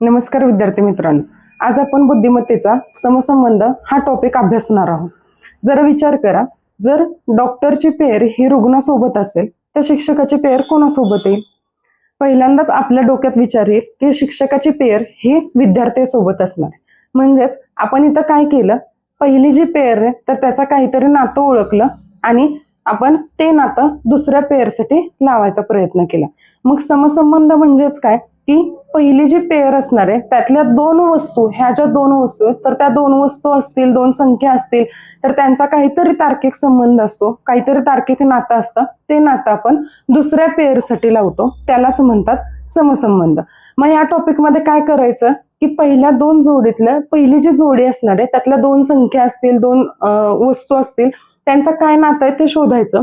नमस्कार विद्यार्थी मित्रांनो. आज आपण बुद्धिमत्तेचा समसंबंध हा टॉपिक अभ्यासणार आहोत. जरा विचार करा जर डॉक्टरची पेअर ही रुग्णासोबत असेल तर शिक्षकाची पेअर कोणासोबत येईल? पहिल्यांदाच आपल्या डोक्यात विचार येईल की शिक्षकाची पेअर ही विद्यार्थ्यासोबत असणार म्हणजेच आपण इथं काय केलं? पहिली जी पेअर आहे तर त्याचा काहीतरी नातं ओळखलं आणि आपण ते नातं दुसऱ्या पेअरसाठी लावायचा प्रयत्न केला. मग समसंबंध म्हणजेच काय? की पहिली जी पेअर असणार आहे त्यातल्या दोन वस्तू ह्या ज्या दोन वस्तू आहेत तर त्या दोन वस्तू असतील दोन संख्या असतील तर त्यांचा काहीतरी तार्किक संबंध असतो काहीतरी तार्किक नातं असतं ते नातं आपण दुसऱ्या पेअरसाठी लावतो त्यालाच म्हणतात समसंबंध. मग या टॉपिकमध्ये काय करायचं? की पहिल्या दोन जोडीतल्या पहिली जी जोडी असणार आहे त्यातल्या दोन संख्या असतील दोन वस्तू असतील त्यांचं काय नातं आहे ते शोधायचं.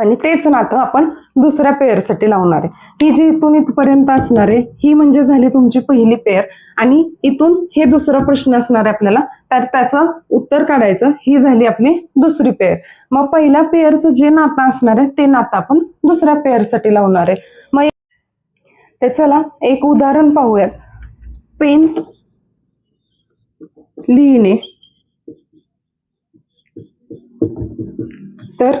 आणि तेच नातं आपण दुसऱ्या पेअरसाठी लावणार आहे. ही जी इथून इथपर्यंत असणार आहे ही म्हणजे झाली तुमची पहिली पेअर आणि इथून हे दुसरा प्रश्न असणार आहे आपल्याला तर त्याचं उत्तर काढायचं. ही झाली आपली दुसरी पेअर मग पहिल्या पेअरचं जे नातं असणार आहे ते नातं आपण दुसऱ्या पेअरसाठी लावणार आहे. मग ते चला एक उदाहरण पाहूयात. पेन लिहिणे. तर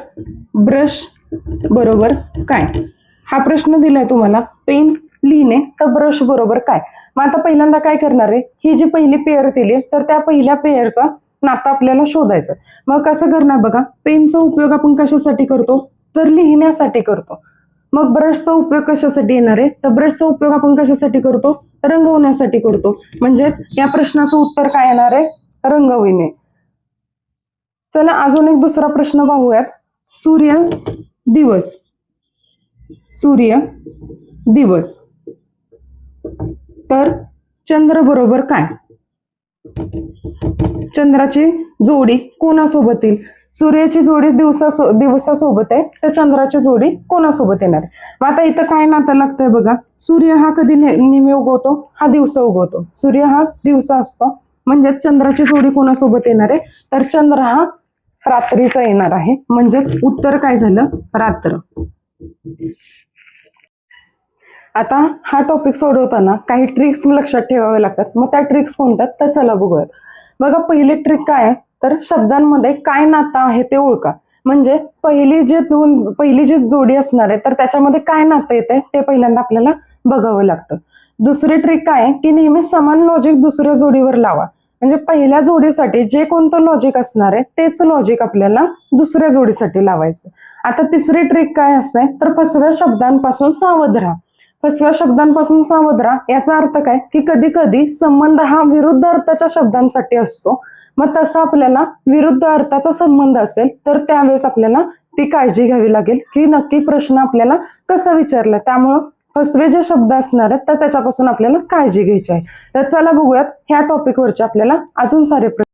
ब्रश बरोबर काय? हा प्रश्न दिलाय तुम्हाला. पेन लिहिणे तर ब्रश बरोबर काय? मग आता पहिल्यांदा काय करणार आहे? ही जी पहिली पेअर दिली तर त्या पहिल्या पेअरचा नातं आपल्याला शोधायचं मग कसं करणार बघा? पेनचा उपयोग आपण कशासाठी करतो? तर लिहिण्यासाठी करतो. मग ब्रशचा उपयोग कशासाठी येणार आहे? तर ब्रशचा उपयोग आपण कशासाठी करतो? रंगवण्यासाठी करतो. म्हणजेच या प्रश्नाचं उत्तर काय येणार आहे? रंगविणे. चला अजून एक दुसरा प्रश्न पाहूयात. सूर्य दिवस. सूर्य दिवस. तर चंद्र बरोबर काय? चंद्राची जोडी कोणासोबत येईल? सूर्याची जोडी दिवसा दिवसासोबत आहे तर चंद्राची जोडी कोणासोबत येणार आहे? मग आता इथं काय नातं लागतंय बघा. सूर्य हा कधी नेहमी उगवतो? हा दिवसा उगवतो. सूर्य हा दिवसा असतो. म्हणजे चंद्राची जोडी कोणासोबत येणार आहे? तर चंद्र हा रात्रीचा येणार आहे. म्हणजेच उत्तर काय झालं? रात्र. आता हा टॉपिक सोडवताना काही ट्रिक्स लक्षात ठेवावे लागतात. मग त्या ट्रिक्स कोणत्या? तर चला बघूया. बघा पहिली ट्रिक काय आहे? तर शब्दांमध्ये काय नातं आहे ते ओळखा. म्हणजे पहिली जे दोन पहिली जी जोडी असणार आहे तर त्याच्यामध्ये काय नातं येते ते पहिल्यांदा आपल्याला बघावं लागतं. दुसरी ट्रिक काय आहे? की नेहमी समान लॉजिक दुसऱ्या जोडीवर लावा. म्हणजे पहिल्या जोडीसाठी जे कोणतं लॉजिक असणार आहे तेच लॉजिक आपल्याला दुसऱ्या जोडीसाठी लावायचं. आता तिसरी ट्रिक काय असते? तर फसव्या शब्दांपासून सावध राहा. फसव्या शब्दांपासून सावध राहा. याचा अर्थ काय? की कधी कधी संबंध हा विरुद्ध अर्थाच्या शब्दांसाठी असतो. मग तसा आपल्याला विरुद्ध अर्थाचा संबंध असेल तर त्यावेळेस आपल्याला ती काळजी घ्यावी लागेल की नक्की प्रश्न आपल्याला कसा विचारला. त्यामुळं फसवे जे शब्द असणार आहेत तर त्याच्यापासून आपल्याला काळजी घ्यायची आहे. तर चला बघूयात ह्या टॉपिकवरचे आपल्याला अजून सारे प्रश्न.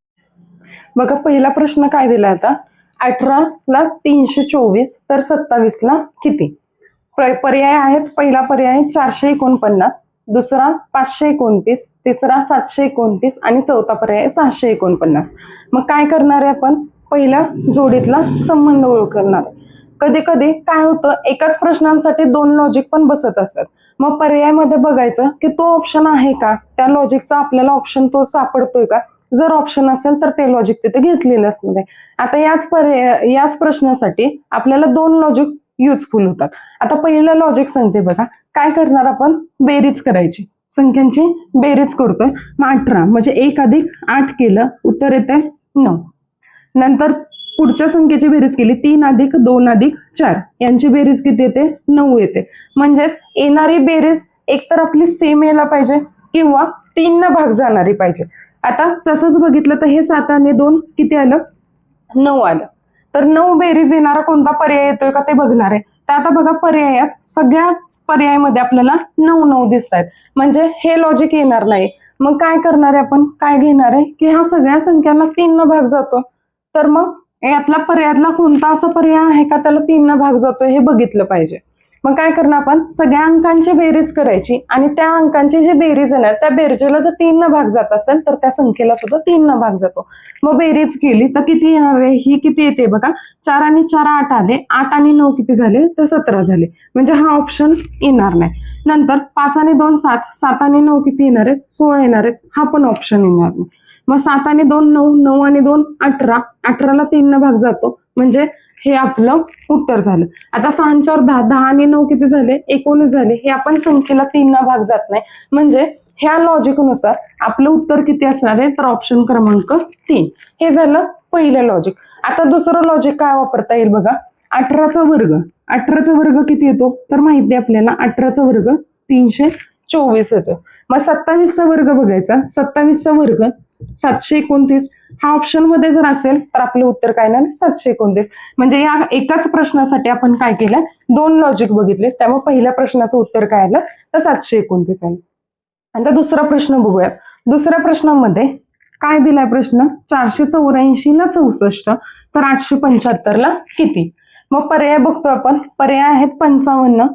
बघा पहिला प्रश्न काय दिला आता? अठराला तीनशे चोवीस तर सत्तावीसला किती? पर्याय आहेत पहिला पर्याय चारशे एकोणपन्नास दुसरा पाचशे एकोणतीस तिसरा सातशे एकोणतीस आणि चौथा पर्याय सहाशे एकोणपन्नास. मग काय करणार आहे आपण? पहिल्या जोडीतला संबंध ओळखणार कधी कधी काय होतं एकाच प्रश्नांसाठी दोन लॉजिक पण बसत असतात. मग पर्यायमध्ये बघायचं की तो ऑप्शन आहे का? त्या लॉजिकचा आपल्याला ऑप्शन तो सापडतोय का? जर ऑप्शन असेल तर ते लॉजिक तिथे घेतलेलं असणार आहे आता याच पर्याय याच प्रश्नासाठी आपल्याला दोन लॉजिक युजफुल होतात. आता पहिलं लॉजिक सांगते बघा. काय करणार आपण? बेरीज करायची. संख्यांची बेरीज करतोय. मग अठरा म्हणजे एक अधिक आठ केलं उत्तर येते नऊ. नंतर पुढच्या संख्येची बेरीज केली. तीन अधिक दोन अधिक चार. यांची बेरीज किती येते? नऊ येते. म्हणजेच येणारी बेरीज एकतर आपली सेम यायला पाहिजे किंवा तीन न भाग जाणारी पाहिजे. आता तसंच बघितलं तर हे सात आणि दोन किती आलं? नऊ आलं. तर नऊ बेरीज येणारा कोणता पर्याय येतोय का ते बघणार आहे. तर आता बघा पर्यायात सगळ्याच पर्यायामध्ये आपल्याला नऊ नऊ दिसत आहेत म्हणजे हे लॉजिक येणार नाही. मग काय करणार आहे आपण? काय घेणार आहे? की ह्या सगळ्या संख्यांना तीन न भाग जातो. तर मग यातला पर्यायातला कोणता असा पर्याय आहे का? त्याला तीन भाग जातो हे बघितलं पाहिजे. मग काय करणार आपण? सगळ्या अंकांची बेरीज करायची आणि त्या अंकांची जी बेरीज येणार त्या बेरजेला जर तीन न भाग जात असेल तर त्या संख्येला सुद्धा तीन न भाग जातो. मग बेरीज केली तर किती येणार आहे? ही किती येते बघा. चार आणि चार आठ आले. आठ आणि नऊ किती झाले? तर सतरा झाले. म्हणजे हा ऑप्शन येणार नाही. नंतर पाच आणि दोन सात. सात आणि नऊ किती येणार आहेत? सोळा येणार आहेत. हा पण ऑप्शन येणार नाही. मग सात आणि दोन नऊ नऊ आणि दोन अठरा. अठराला तीन भाग जातो. म्हणजे हे आपलं उत्तर झालं. आता सहाच्यावर दहा दहा आणि नऊ किती झाले? एकोणीस झाले. हे आपण संख्येला तीन भाग जात नाही. म्हणजे ह्या लॉजिकनुसार आपलं उत्तर किती असणार आहे? तर ऑप्शन क्रमांक तीन. हे झालं पहिलं लॉजिक आता दुसरं लॉजिक काय वापरता येईल बघा? अठराचा वर्ग. अठराचा वर्ग किती येतो? तर माहिती आहे आपल्याला अठराचा वर्ग तीनशे चोवीस येतो. मग सत्तावीसचा वर्ग बघायचा. सत्तावीसचा वर्ग सातशे एकोणतीस. हा ऑप्शनमध्ये जर असेल तर आपलं उत्तर काय नाही सातशे एकोणतीस. म्हणजे या एकाच प्रश्नासाठी आपण काय केलं? दोन लॉजिक बघितले. त्यामुळे पहिल्या प्रश्नाचं उत्तर काय आलं? तर सातशे एकोणतीस आहे आता दुसरा प्रश्न बघूयात दुसऱ्या प्रश्नामध्ये काय दिलाय प्रश्न? चारशे चौऱ्याऐंशी ला चौसष्ट. तर आठशे पंच्याहत्तर ला किती? मग पर्याय बघतो आपण. पर्याय आहेत पंचावन्न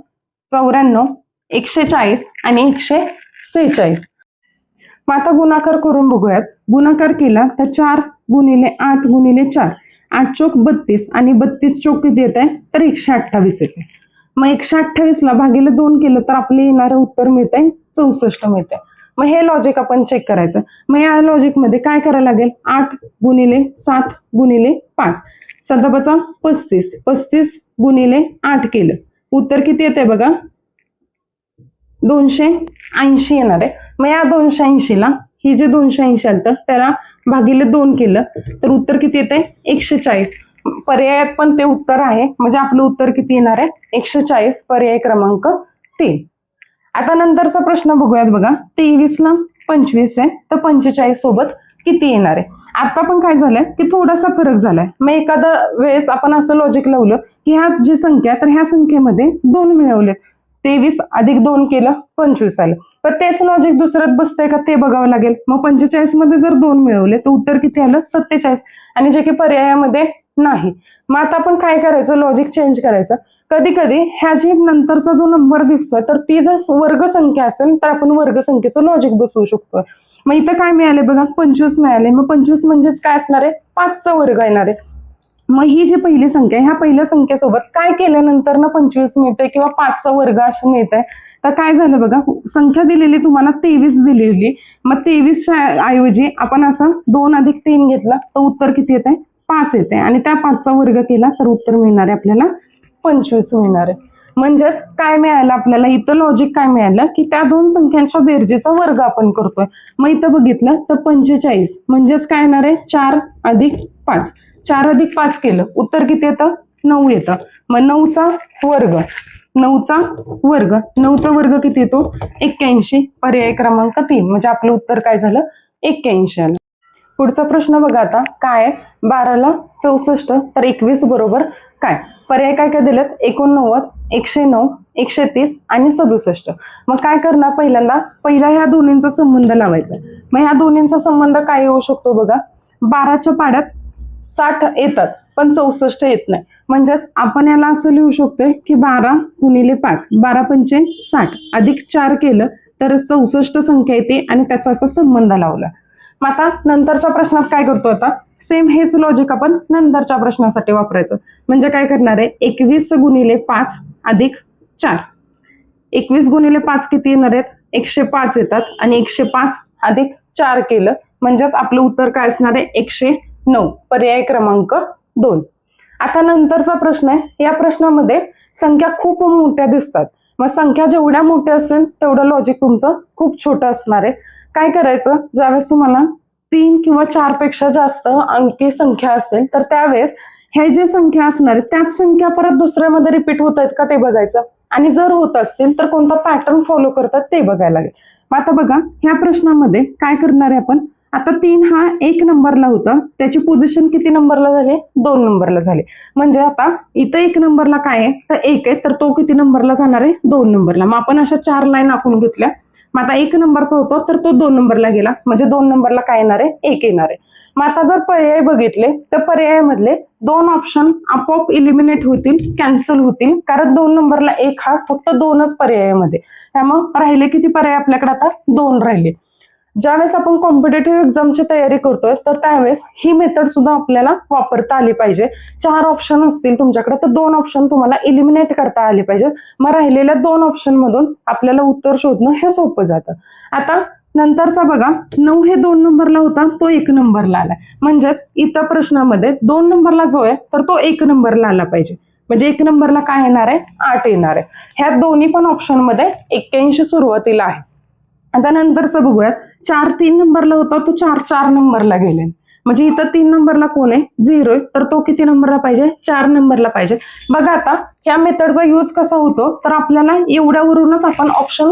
चौऱ्याण्णव एकशे चाळीस आणि एकशे सेहेचाळीस. मग आता गुणाकार करून बघूयात. गुणाकार केला तर चार गुणिले आठ गुणिले चार. आठ चोक बत्तीस आणि बत्तीस चोक किती येत आहे तर एकशे अठ्ठावीस येते मग एकशे अठ्ठावीसला भागीले दोन केलं तर आपले येणारं उत्तर मिळतंय? चौसष्ट मिळतंय. मग हे लॉजिक आपण चेक करायचं. मग या लॉजिकमध्ये काय करायला लागेल? आठ गुणिले सात गुणिले पाच. सदापाचा पस्तीस. पस्तीस गुणिले आठ केलं. उत्तर किती येते बघा? दोनशे ऐंशी येणार आहे. मग या दोनशे ऐंशीला ही जे दोनशे ऐंशी आलं त्याला भागिले दोन केलं. तर उत्तर किती येते? एकशे चाळीस. पर्यायात पण ते उत्तर आहे. म्हणजे आपलं उत्तर किती येणार आहे? एकशे चाळीस पर्याय क्रमांक तीन. आता नंतरचा प्रश्न बघूयात बघा. तेवीस ला पंचवीस आहे. तर पंचेचाळीस सोबत किती येणार आहे? आता पण काय झालंय? की थोडासा फरक झालाय. मग एखादा वेळेस आपण असं लॉजिक लावलं की ह्या जी संख्या तर ह्या संख्येमध्ये दोन मिळवलेत. तेवीस अधिक दोन केलं पंचवीस आलं. तर तेच लॉजिक दुसऱ्यात बसतंय का? ते बघावं लागेल. मग पंचेचाळीसमध्ये जर दोन मिळवले तर उत्तर किती आलं? सत्तेचाळीस. आणि जे की पर्यायामध्ये नाही. मग आता आपण काय करायचं? लॉजिक चेंज करायचं. कधी कधी ह्या जी नंतरचा जो नंबर दिसतोय तर ती जर वर्गसंख्या असेल तर आपण वर्गसंख्येचं लॉजिक बसवू शकतोय. मग इथं काय मिळाले बघा? पंचवीस मिळाले मग पंचवीस म्हणजेच काय असणार आहे? पाचचा वर्ग येणार आहे. मग ही जी पहिली संख्या आहे ह्या पहिल्या संख्येसोबत काय केल्यानंतर ना पंचवीस मिळते किंवा पाचचा वर्ग असं मिळतंय? तर काय झालं बघा संख्या दिलेली तुम्हाला तेवीस दिलेली. मग तेवीसच्या ऐवजी आपण असं दोन अधिक तीन घेतला तर उत्तर किती येते पाच येते आणि त्या पाचचा वर्ग केला तर उत्तर मिळणार आहे आपल्याला पंचवीस मिळणार आहे. म्हणजेच काय मिळालं आपल्याला? इथं लॉजिक काय मिळालं? की त्या दोन संख्यांच्या बेरजेचा वर्ग आपण करतोय. मग इथं बघितलं तर पंचेचाळीस. म्हणजेच काय येणार आहे? चार अधिक पाच. चार अधिक पाच केलं. उत्तर किती येतं? नऊ येतं. मग नऊचा वर्ग. नऊचा वर्ग. नऊचा वर्ग किती येतो? एक्क्याऐंशी. पर्याय क्रमांक तीन. म्हणजे आपलं उत्तर काय झालं? एक्क्याऐंशी आलं. पुढचा प्रश्न बघा आता. काय बाराला चौसष्ट. तर एकवीस बरोबर काय? पर्याय काय काय दिलेत? एकोणनव्वद एकशे नऊ एकशे तीस आणि सदुसष्ट. मग काय करणार पहिल्यांदा? पहिला ह्या दोन्हींचा संबंध लावायचा. मग ह्या दोन्हींचा संबंध काय येऊ शकतो बघा? बाराच्या पाड्यात साठ येतात पण चौसष्ट येत नाही. म्हणजेच आपण याला असं लिहू शकतोय की बारा गुणिले पाच बारा पंचे साठ अधिक चार केलं तर चौसष्ट संख्या येते आणि त्याचा असा संबंध लावला. मग आता नंतरच्या प्रश्नात काय करतो आता? सेम हेच लॉजिक आपण नंतरच्या प्रश्नासाठी वापरायचं. म्हणजे काय करणार आहे? एकवीस गुणिले पाच अधिक चार. एकवीस गुणिले पाच किती येणार आहेत? एकशे पाच येतात आणि एकशे पाच अधिक चार केलं. म्हणजेच आपलं उत्तर काय असणार आहे? एकशे नऊ पर्याय क्रमांक दोन. आता नंतरचा प्रश्न आहे. या प्रश्नामध्ये संख्या खूप मोठ्या दिसतात. मग संख्या जेवढ्या मोठ्या असेल तेवढं लॉजिक तुमचं खूप छोटं असणार आहे. काय करायचं? ज्यावेळेस तुम्हाला तीन किंवा चारपेक्षा जास्त अंकी संख्या असेल तर त्यावेळेस हे जे संख्या असणार आहे त्याच संख्या परत दुसऱ्यामध्ये रिपीट होत आहेत का ते बघायचं. आणि जर होत असतील तर कोणता पॅटर्न फॉलो करतात ते बघायला लागेल. मग आता बघा ह्या प्रश्नामध्ये काय करणार आहे आपण? आता तीन हा एक नंबरला होता. त्याची पोझिशन किती नंबरला झाली? दोन नंबरला झाली. म्हणजे आता इथं एक नंबरला काय आहे? तर एक आहे तर तो किती नंबरला जाणार आहे? दोन नंबरला. मग आपण अशा चार लाईन आखून घेतल्या. मग आता एक नंबरचा होतो तर तो दोन नंबरला गेला. म्हणजे दोन नंबरला काय येणार आहे? एक येणार आहे. मग आता जर पर्याय बघितले तर पर्यायामधले दोन ऑप्शन आपोआप इलिमिनेट होतील कॅन्सल होतील. कारण दोन नंबरला एक हा फक्त दोनच पर्यायामध्ये. त्यामुळे राहिले किती पर्याय आपल्याकडे आता? दोन राहिले. ज्यावेळेस आपण कॉम्पिटेटिव्ह एक्झामची तयारी करतोय तर त्यावेळेस ही मेथड सुद्धा आपल्याला वापरता आली पाहिजे. चार ऑप्शन असतील तुमच्याकडे तर दोन ऑप्शन तुम्हाला इलिमिनेट करता आले पाहिजेत. मग राहिलेल्या दोन ऑप्शन मधून आपल्याला उत्तर शोधणं हे सोपं जातं. आता नंतरचा बघा नऊ हे दोन नंबरला होता तो एक नंबरला आलाय. म्हणजेच इतर प्रश्नामध्ये दोन नंबरला जो आहे तर तो एक नंबरला आला पाहिजे. म्हणजे एक नंबरला काय येणार आहे? आठ येणार आहे. ह्या दोन्ही पण ऑप्शनमध्ये एक्क्याऐंशी सुरुवातीला आहे. आता नंतरचं बघूयात. चार तीन नंबरला होता तो चार चार नंबरला गेले म्हणजे इथं तीन नंबरला कोण आहे? झिरो आहे. तर तो किती नंबरला पाहिजे? चार नंबरला पाहिजे. बघा आता ह्या मेथडचा यूज कसा होतो? तर आपल्याला एवढ्यावरूनच आपण ऑप्शन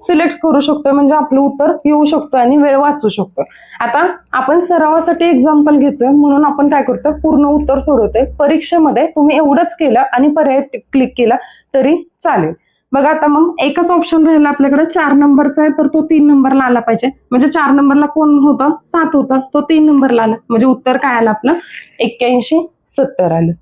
सिलेक्ट करू शकतो म्हणजे आपलं उत्तर येऊ शकतो आणि वेळ वाचू शकतो आता आपण सरावासाठी एक्झाम्पल घेतोय. म्हणून आपण काय करतोय? पूर्ण उत्तर सोडवतोय. परीक्षेमध्ये तुम्ही एवढंच केलं आणि पर्याय क्लिक केला तरी चालेल. बघा आता मग एकच ऑप्शन राहिला आपल्याकडे. चार नंबरचा आहे तर तो तीन नंबरला आला पाहिजे. म्हणजे चार नंबरला कोण होतं? सात होतं. तो तीन नंबरला आला. म्हणजे उत्तर काय आलं आपलं? एक्क्याऐंशी सत्तर आलं.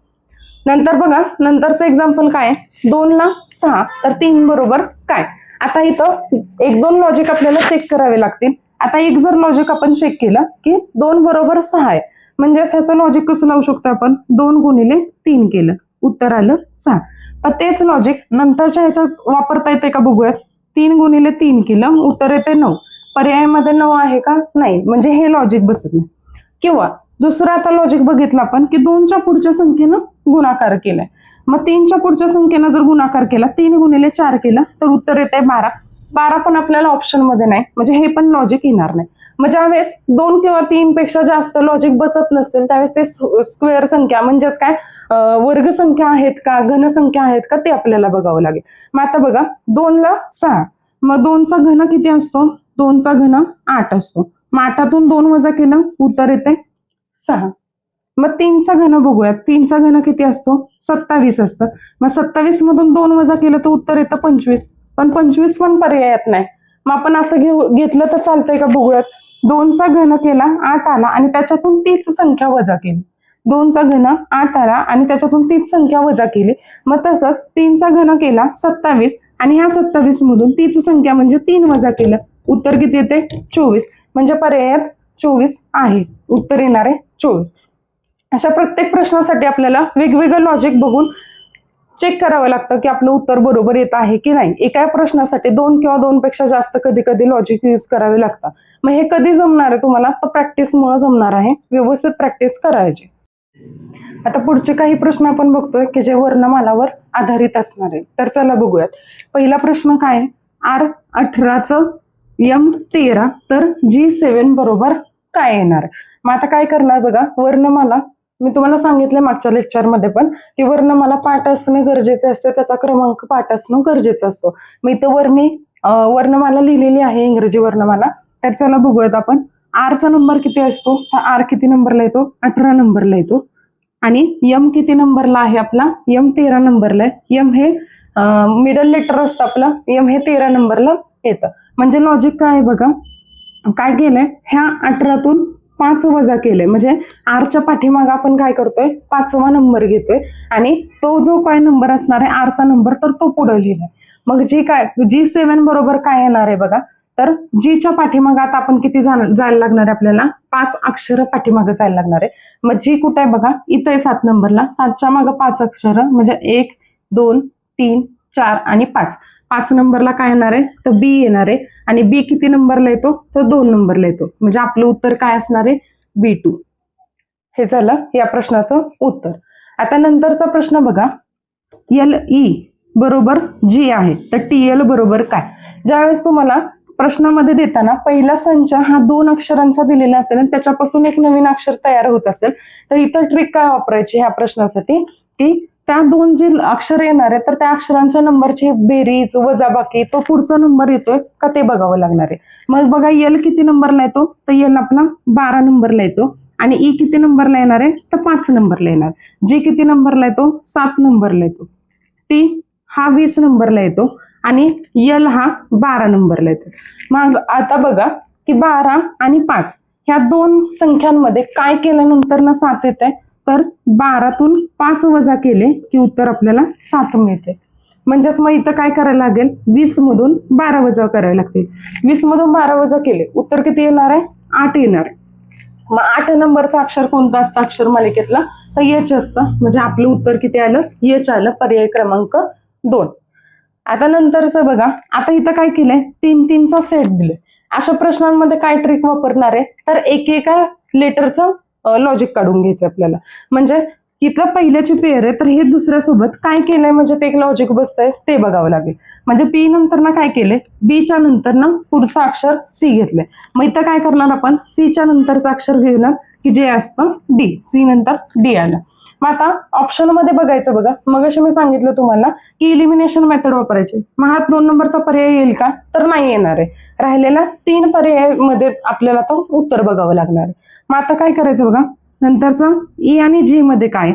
नंतर बघा नंतरचं एक्झाम्पल काय दोन ला सहा तर तीन बरोबर काय? आता इथं एक दोन लॉजिक आपल्याला चेक करावे लागतील. आता एक जर लॉजिक आपण चेक केलं की दोन बरोबर सहा आहे. म्हणजेच ह्याचं लॉजिक कसं लावू शकतो आपण? दोन गुणिले तीन केलं. उत्तर आलं सहा. पण तेच लॉजिक नंतरच्या ह्याच्यात वापरता येते का बघूयात. तीन गुणिले तीन किलो उत्तर येते नऊ. पर्यायामध्ये नऊ आहे का? नाही. म्हणजे हे लॉजिक बसत नाही. किंवा दुसरं आता लॉजिक बघितलं आपण की दोनच्या पुढच्या संख्येनं गुणाकार केलाय. मग तीनच्या पुढच्या संख्येनं जर गुणाकार केला तीन गुणिले चार केला तर उत्तर येते बारा. बारा पण आपल्याला ऑप्शनमध्ये नाही. म्हणजे हे पण लॉजिक येणार नाही. मग ज्यावेळेस दोन किंवा तीन पेक्षा जास्त लॉजिक बसत नसेल त्यावेळेस ते स्क्वेअर संख्या म्हणजेच काय? वर्ग संख्या आहेत का घन संख्या आहेत का ते आपल्याला बघावं लागेल. मग आता बघा दोनला सहा. मग दोनचा घन किती असतो? दोनचा घन आठ असतो. मग आठातून दोन वजा केलं उत्तर येते सहा. मग तीनचा घन बघूयात. तीनचा घन किती असतो? सत्तावीस असतं. मग सत्तावीस मधून दोन वजा केलं तर उत्तर येतं पंचवीस. पण पंचवीस पण पर्यायात नाही. मग आपण असं घेऊ घेतलं तर चालतंय का बघूयात. दोनचा घन केला आठ आला आणि त्याच्यातून तीच संख्या वजा केली. दोनचा घन आठ आला आणि त्याच्यातून तीच संख्या वजा केली. मग तसंच तीनचा घन केला सत्तावीस आणि ह्या सत्तावीस मधून तीच संख्या म्हणजे तीन वजा केलं. उत्तर किती येते? चोवीस. म्हणजे पर्यायात चोवीस आहे. उत्तर येणार आहे चोवीस. अशा प्रत्येक प्रश्नासाठी आपल्याला वेगवेगळं लॉजिक बघून चेक करावं लागतं की आपलं उत्तर बरोबर येत आहे की नाही. एका प्रश्नासाठी दोन किंवा दोन पेक्षा जास्त कधी कधी लॉजिक यूज करावे लागतात. मग हे कधी जमणार आहे तुम्हाला? तर प्रॅक्टिसमुळे जमणार आहे. व्यवस्थित प्रॅक्टिस करायची. आता पुढचे काही प्रश्न आपण बघतोय की जे वर्णमालावर आधारित असणार आहे. तर चला बघूयात. पहिला प्रश्न काय? आर अठराचं एम तेरा तर जी सेवन बरोबर काय येणार? मग आता काय करणार बघा? वर्णमाला मी तुम्हाला सांगितलं मागच्या लेक्चरमध्ये पण की वर्णमाला पाठ असणे गरजेचे असते त्याचा क्रमांक पाठ असणं गरजेचं असतो. मग इथं वर मी वर्णमाला लिहिलेली आहे इंग्रजी वर्णमाला तर चला बघूयात आपण. आरचा नंबर किती असतो? तर आर किती नंबरला येतो? अठरा नंबरला येतो. आणि यम किती नंबरला आहे आपला? यम तेरा नंबरला आहे. यम हे मिडल लेटर असतं आपलं. यम हे तेरा नंबरला येतं. म्हणजे लॉजिक काय आहे बघा? काय केलंय? ह्या अठरातून पाच वजा केलंय. म्हणजे आरच्या पाठीमागे आपण काय करतोय? पाचवा नंबर घेतोय. आणि तो जो काय नंबर असणार आहे आरचा नंबर तर तो पुढे लिहिलाय. मग जी काय जी सेवन बरोबर काय येणार आहे बघा तर जीच्या पाठीमागे आता आपण किती जायला लागणार आहे आपल्याला? पाच अक्षर पाठीमागे जायला लागणार आहे. मग जी कुठे आहे बघा इथं आहे सात नंबरला. सातच्या मागे पाच अक्षर म्हणजे एक दोन तीन चार आणि पाच. पाच नंबरला काय येणार आहे? तर बी येणार आहे. आणि बी किती नंबरला येतो? तर दोन नंबरला येतो. म्हणजे आपलं उत्तर काय असणार आहे? बी टू हे झालं या प्रश्नाचं उत्तर. आता नंतरचा प्रश्न बघा. एल ई e बरोबर जी आहे. तर टी एल बरोबर काय? ज्यावेळेस तुम्हाला प्रश्नामध्ये देताना पहिला संच हा दोन अक्षरांचा दिलेला असेल आणि त्याच्यापासून एक नवीन अक्षर तयार होत असेल तर इतर ट्रिक काय वापरायची ह्या प्रश्नासाठी? की त्या दोन जे अक्षर येणार आहे तर त्या अक्षरांच्या नंबरची बेरीज वजाबाकी तो पुढचा नंबर येतोय का ते बघावं लागणार आहे. मग बघा एल किती नंबरला येतो? तर एल आपला बारा नंबरला येतो. आणि ई किती नंबरला येणार आहे? तर पाच नंबरला येणार. जी किती नंबरला येतो? सात नंबरला येतो. टी हा वीस नंबरला येतो. आणि यल हा बारा नंबरला येतो. मग आता बघा की बारा आणि पाच ह्या दोन संख्यांमध्ये काय केल्यानंतर ना सात येते तर बारातून पाच वजा केले की उत्तर आपल्याला सात मिळते. म्हणजेच मग इथं काय करायला लागेल? वीस मधून बारा वजा करायला लागतील. वीस मधून बारा वजा केले उत्तर किती येणार आहे? आठ येणार. मग आठ नंबरचा अक्षर कोणता असतं? अक्षर मालिकेतला. तर यच असतं. म्हणजे आपलं उत्तर किती आलं? यच आलं. पर्याय क्रमांक दोन. आता नंतरचं बघा. आता इथं काय केलंय? तीन तीनचा सेट दिले अशा प्रश्नांमध्ये काय ट्रिक वापरणार आहे? तर एकेका लेटरचं लॉजिक काढून घ्यायचं आपल्याला. म्हणजे इथलं पहिल्याची पेअर आहे तर हे दुसऱ्यासोबत काय केलंय? म्हणजे ते एक लॉजिक बसतंय ते बघावं लागेल. म्हणजे पी नंतर ना काय केलंय? बीच्या नंतर ना पुढचं अक्षर सी घेतलंय. मग इथं काय करणार आपण? सीच्या नंतरचं अक्षर घेणार की जे असतं डी सी नंतर डी आलं. मग आता ऑप्शनमध्ये बघायचं बघा. मग मी सांगितलं तुम्हाला की इलिमिनेशन मेथड वापरायची. मग हा दोन नंबरचा पर्याय येईल का? तर नाही येणार आहे. राहिलेला तीन पर्यायामध्ये आपल्याला आता उत्तर बघावं लागणार आहे. मग आता काय करायचं बघा? नंतरचं ई आणि जी मध्ये काय?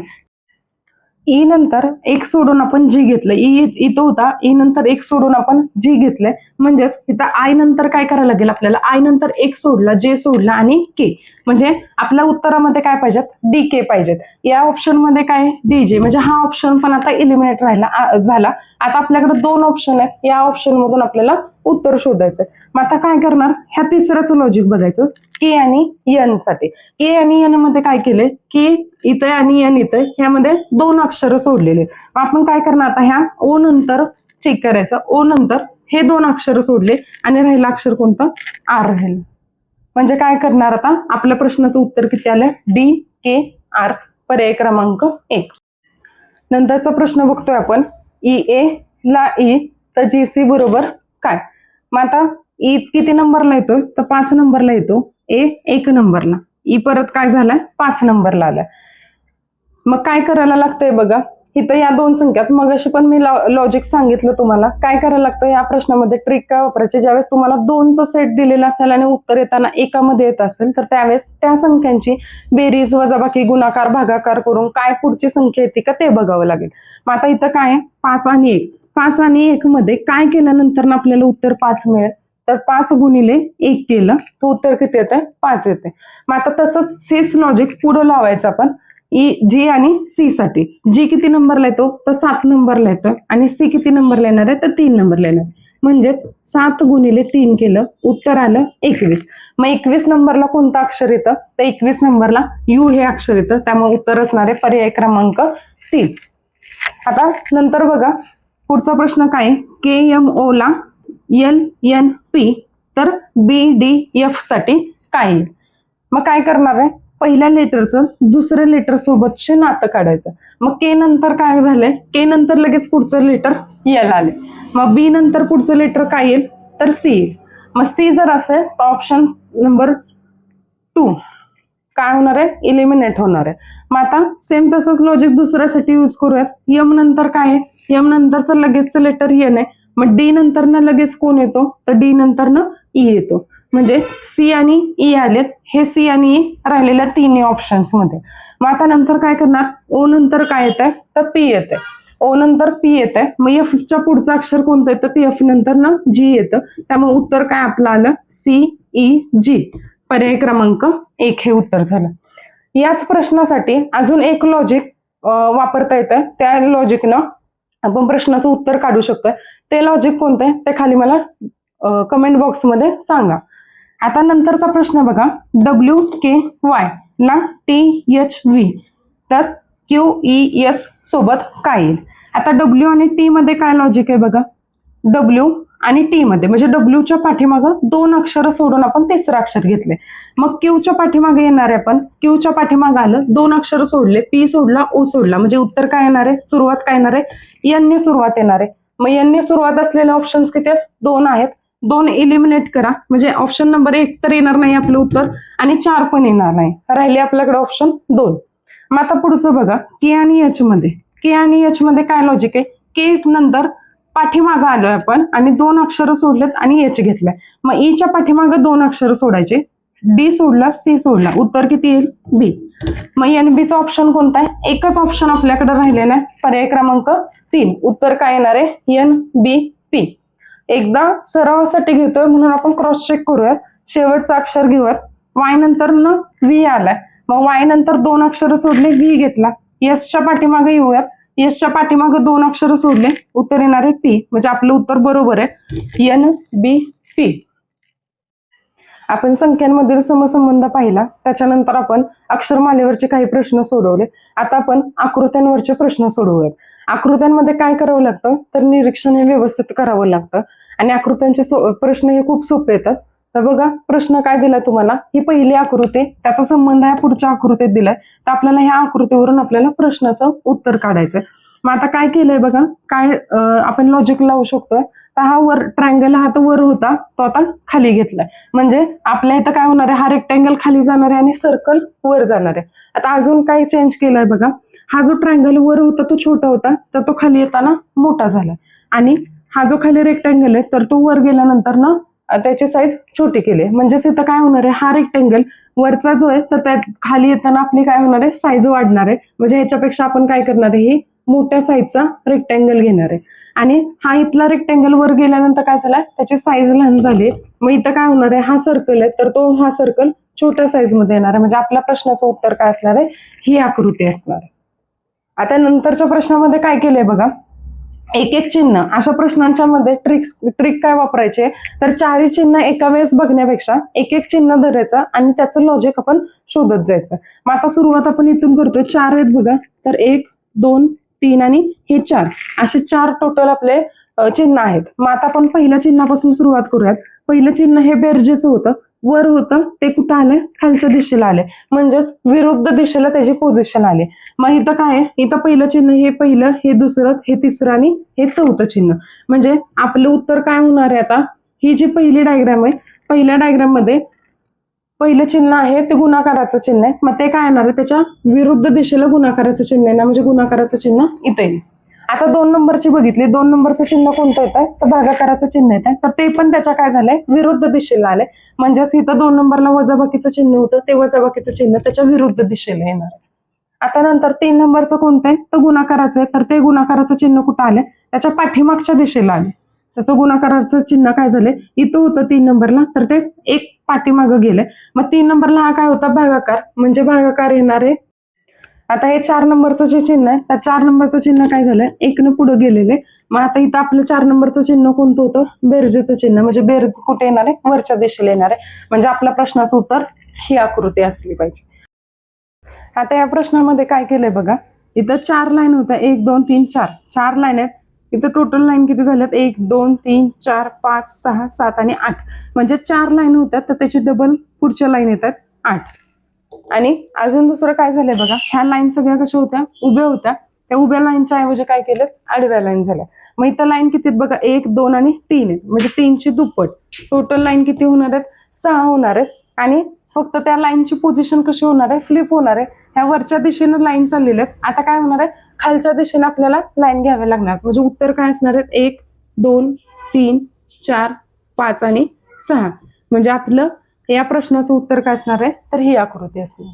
ई नंतर एक सोडून आपण जी घेतलं ई इथं होता ई नंतर एक सोडून आपण जी घेतलंय. म्हणजेच इथं आय नंतर काय करायला लागेल आपल्याला? आय नंतर एक सोडला जे सोडला आणि के. म्हणजे आपल्या उत्तरामध्ये काय पाहिजेत? डी के पाहिजेत. या ऑप्शनमध्ये काय? D J. म्हणजे हा ऑप्शन पण आता इलिमिनेट राहिला झाला. आता आपल्याकडे दोन ऑप्शन आहेत. या ऑप्शन मधून आपल्याला उत्तर शोधायचं मग आता काय करणार? ह्या तिसऱ्याचं लॉजिक बघायचं. के आणि यनसाठी. के आणि यनमध्ये काय केलंय? के इथं आणि यन इथं ह्यामध्ये दोन अक्षर सोडलेले. मग आपण काय करणार आता ह्या? ओ नंतर चेक करायचं. ओ नंतर हे दोन अक्षर सोडले आणि राहिलं अक्षर कोणतं? आर राहिलं. म्हणजे काय करणार आता? आपल्या प्रश्नाचं उत्तर किती आलं डी के आर पर्याय क्रमांक एक. नंतरचा प्रश्न बघतोय आपण. ई ए ला ई तर जी सी बरोबर काय? मग आता ई किती नंबरला येतोय? तर पाच नंबरला येतो. ए एक नंबरला ई e परत काय झालाय? पाच नंबरला आलाय. मग काय करायला लागतंय बघा? इथं या दोन संख्यात मग अशी पण मी लॉजिक सांगितलं तुम्हाला. काय करायला लागतं? या प्रश्नामध्ये ट्रिक काय वापरायची? ज्यावेळेस तुम्हाला दोनचा सेट दिलेला असेल आणि उत्तर येताना एकामध्ये येत असेल तर त्यावेळेस त्या संख्यांची बेरीज वजाबाकी गुणाकार भागाकार करून काय पुढची संख्या येते का ते बघावं लागेल. मग आता इथं काय आहे? पाच आणि एक. पाच आणि एक मध्ये काय केल्यानंतर ना आपल्याला उत्तर पाच मिळेल? तर पाच गुणिले एक केलं तर उत्तर किती येते पाच येते मग आता तसंच सेस लॉजिक पुढं लावायचं आपण. E, ई जी आणि सी साठी. जी किती नंबरला येतो? तर सात नंबरला येतो. आणि सी किती नंबरला येणार आहे? तर तीन नंबरला येणार म्हणजेच सात गुणिले तीन केलं उत्तर आलं एकवीस. मग एकवीस नंबरला कोणतं अक्षर येतं? तर एकवीस नंबरला यू हे अक्षर येतं. त्यामुळे उत्तर असणार आहे पर्याय क्रमांक तीन. आता नंतर बघा. पुढचा प्रश्न काय? के एम ओ ला एल एन पी तर बी डी एफसाठी काय? येईल मग काय करणार आहे? पहिल्या लेटरचं दुसऱ्या लेटर सोबतचे नातं काढायचं. मग के नंतर काय झालंय? के नंतर लगेच पुढचं लेटर एल आले मग बी नंतर पुढचं लेटर काय येईल? तर सी येईल. मग सी जर असेल तर ऑप्शन नंबर टू काय होणार आहे? इलिमिनेट होणार आहे. मग आता सेम तसंच लॉजिक दुसऱ्यासाठी यूज करूयात. यम नंतर काय आहे? एम नंतरचं लगेचचं लेटर e एन आहे. मग डी नंतर ना लगेच कोण येतो? तर डी नंतर ना e ई येतो. म्हणजे सी आणि ई आलेत. हे सी आणि ई राहिलेल्या तिन्ही ऑप्शन्समध्ये. मग आता नंतर काय करणार? ओ नंतर काय येत आहे तर पी येते ओ नंतर पी येत आहे मग एफच्या पुढचं अक्षर कोणतं येतं ते एफ नंतर ना जी येतं. त्यामुळे उत्तर काय आपलं आलं? सी ई जी पर्याय क्रमांक एक हे उत्तर झालं. याच प्रश्नासाठी अजून एक लॉजिक वापरता येतं. त्या लॉजिकनं आपण प्रश्नाचं उत्तर काढू शकतोय. ते लॉजिक कोणतं आहे? ते खाली मला कमेंट बॉक्समध्ये सांगा. आता नंतरचा प्रश्न बघा. डब्ल्यू के वाय ला टी एच व्ही तर क्यू ई एस सोबत काय येईल? आता डब्ल्यू आणि टी मध्ये काय लॉजिक आहे बघा? डब्ल्यू आणि टी मध्ये म्हणजे डब्ल्यूच्या पाठीमागं दोन अक्षर सोडून आपण तिसरं अक्षर घेतले मग क्यूच्या पाठीमागे येणार आहे आपण क्यूच्या पाठीमागे आलं दोन अक्षर सोडले पी सोडला ओ सोडला. म्हणजे उत्तर काय येणार आहे? सुरुवात काय येणार आहे? यांनी सुरुवात येणार आहे. मग यांनी सुरुवात असलेले ऑप्शन्स किती आहेत? दोन आहेत. दोन इलिमिनेट करा. म्हणजे ऑप्शन नंबर एक तर येणार नाही आपलं उत्तर आणि चार पण येणार नाही. राहिले आपल्याकडे ऑप्शन दोन. मग आता पुढचं बघा. के आणि एच मध्ये. के आणि एच मध्ये काय लॉजिक आहे? के नंतर पाठीमागं आलोय आपण आणि दोन अक्षर सोडलेत आणि एच घेतलंय. मग e ईच्या पाठीमागं दोन अक्षरं सोडायचे. डी सोडला सी सोडला. उत्तर किती येईल? बी मग एन बीचा ऑप्शन कोणता आहे? एकच ऑप्शन आपल्याकडे राहिलेला आहे. पर्याय क्रमांक तीन. उत्तर काय येणार आहे? एन बी पी एकदा सरावासाठी घेतोय म्हणून आपण क्रॉस चेक करूयात. शेवटचं अक्षर घेऊयात. वाय नंतर न व्ही आलाय. मग वाय नंतर दोन अक्षर सोडले व्ही घेतला. एसच्या पाठीमागे येऊयात. यशच्या पाठीमागे दोन अक्षर सोडले. उत्तर येणार आहे पी म्हणजे आपलं उत्तर बरोबर आहे. एन बी पी आपण संख्यांमधील समसंबंध पाहिला. त्याच्यानंतर आपण अक्षरमालेवरचे काही प्रश्न सोडवले. आता आपण आकृत्यांवरचे प्रश्न सोडवूयात. आकृत्यांमध्ये काय करावं लागतं? तर निरीक्षण हे व्यवस्थित करावं लागतं. आणि आकृत्यांचे प्रश्न हे खूप सोपे येतात. तर बघा प्रश्न काय दिलाय तुम्हाला? ही पहिली आकृती त्याचा संबंध आहे पुढच्या आकृतीत दिलाय. तर आपल्याला ह्या आकृतीवरून आपल्याला प्रश्नाचं उत्तर काढायचंय. मग आता काय केलंय बघा? काय आपण लॉजिक लावू शकतोय. तर हा वर ट्रायंगल हा तर वर होता तो आता खाली घेतलाय. म्हणजे आपल्या इथं काय होणार आहे? हा रेक्टँगल खाली जाणार आहे आणि सर्कल वर जाणार आहे. आता अजून काय चेंज केलंय बघा? हा जो ट्रायंगल वर होता तो छोटा होता तर तो खाली येताना मोठा झाला आणि हा जो खाली रेक्टँगल आहे तर तो वर गेल्यानंतर ना त्याची साईज छोटी केली. आहे. म्हणजेच इथं काय होणार आहे? हा रेक्टँगल वरचा जो आहे तर त्यात खाली येताना आपली काय होणार आहे? साईज वाढणार आहे. म्हणजे ह्याच्यापेक्षा आपण काय करणार आहे? ही मोठ्या साईजचा रेक्टँगल घेणार आहे. आणि हा इथला रेक्टँगल वर गेल्यानंतर काय झाला? त्याची साईज लहान झाली. मग इथं काय होणार आहे? हा सर्कल आहे. तर तो हा सर्कल छोट्या साईजमध्ये येणार आहे. म्हणजे आपल्या प्रश्नाचं उत्तर काय असणार आहे? ही आकृती असणार आहे. आता नंतरच्या प्रश्नामध्ये काय केलंय बघा? एक एक चिन्ह. अशा प्रश्नांच्या मध्ये ट्रिक्स ट्रिक काय वापरायचे? तर चारही चिन्ह एका वेळेस बघण्यापेक्षा एक एक चिन्ह धरायचं आणि त्याचं लॉजिक आपण शोधत जायचं. मग आता सुरुवात आपण इथून करतोय. चार आहेत बघा. तर एक दोन तीन आणि हे चार. असे चार टोटल आपले चिन्ह आहेत. मग आता आपण पहिल्या चिन्हापासून सुरुवात करूयात. पहिलं चिन्ह हे बेरजेचं होतं. वर होतं ते कुठं आलंय? खालच्या दिशेला आले म्हणजेच विरुद्ध दिशेला त्याची पोझिशन आली. मग इथं काय आहे? इथं पहिलं चिन्ह हे पहिलं हे दुसरं हे तिसरं आणि हे चौथं चिन्ह. म्हणजे आपलं उत्तर काय होणार आहे आता? ही जी पहिली डायग्राम आहे पहिल्या डायग्राममध्ये पहिलं चिन्ह आहे ते गुणाकाराचं चिन्ह आहे. मग ते काय येणार आहे? त्याच्या विरुद्ध दिशेला गुणाकाराचं चिन्ह आहे ना? म्हणजे गुणाकाराचं चिन्ह इथे येईल. आता दोन नंबरची बघितली दोन नंबरचं चिन्ह कोणतं येत? आहे तर भागाकाराचं चिन्ह येत. आहे तर ते पण त्याच्या काय झालंय? विरुद्ध दिशेला आले म्हणजेच इथं दोन नंबरला वजाबाकीचं चिन्ह होतं ते वजाबाकीचं चिन्ह त्याच्या विरुद्ध दिशेला येणार आहे. आता नंतर तीन नंबरचं कोणतं आहे? तर गुणाकाराचं आहे. तर ते गुणाकाराचं चिन्ह कुठं आले त्याच्या पाठीमागच्या दिशेला आले त्याचं गुणाकाराचं चिन्ह काय झालंय? इथं होतं तीन नंबरला तर ते एक पाठीमागं गेले मग तीन नंबरला हा काय होता? भागाकार. म्हणजे भागाकार येणार आहे आता हे चार नंबरचं जे चिन्ह आहे त्या चार नंबरचं चिन्ह काय झालंय? एकनं पुढे गेलेले. मग आता इथं आपलं चार नंबरचं चिन्ह कोणतं होतं? बेरजेचं चिन्ह. म्हणजे बेरज कुठे येणार आहे? वरच्या दिशेला येणार आहे. म्हणजे आपल्या प्रश्नाचं उत्तर ही आकृती असली पाहिजे. आता या प्रश्नामध्ये काय केलंय बघा? इथं चार लाईन होत्या. एक दोन तीन चार. चार लाईन आहेत. इथं टोटल लाईन किती झाल्यात? एक दोन तीन चार पाच सहा सात आणि आठ. म्हणजे चार लाईन होत्या तर त्याची डबल पुढच्या लाईन येतात आठ. आणि अजून दुसरं काय झालंय बघा? ह्या लाईन सगळ्या कशा होत्या? उभ्या होत्या. त्या उभ्या लाईनच्या ऐवजी काय केलं? आडव्या लाईन झाल्या. मग इथं लाईन किती आहेत बघा? एक दोन आणि तीन आहेत. म्हणजे तीनची दुप्पट. टोटल लाईन किती होणार आहेत? सहा होणार आहेत. आणि फक्त त्या लाईनची पोझिशन कशी होणार आहे? फ्लिप होणार आहे. ह्या वरच्या दिशेनं लाईन चाललेल्या आहेत. आता काय होणार आहे? खालच्या दिशेने आपल्याला लाईन घ्याव्या लागणार. म्हणजे उत्तर काय असणार आहेत? एक दोन तीन चार पाच आणि सहा. म्हणजे आपलं या प्रश्नाचं उत्तर काय असणार आहे? तर ही आकृती असणार.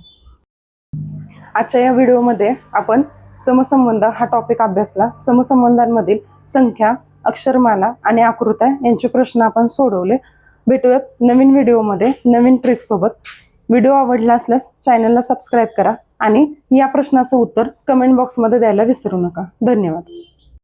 आजच्या या व्हिडिओमध्ये आपण समसंबंध हा टॉपिक अभ्यासला. समसंबंधांमधील संख्या अक्षरमाला आणि आकृत्या यांचे प्रश्न आपण सोडवले. भेटूयात नवीन व्हिडिओमध्ये नवीन ट्रिक सोबत. व्हिडिओ आवडला असल्यास चॅनलला सबस्क्राईब करा आणि या प्रश्नाचं उत्तर कमेंट बॉक्समध्ये द्यायला विसरू नका. धन्यवाद.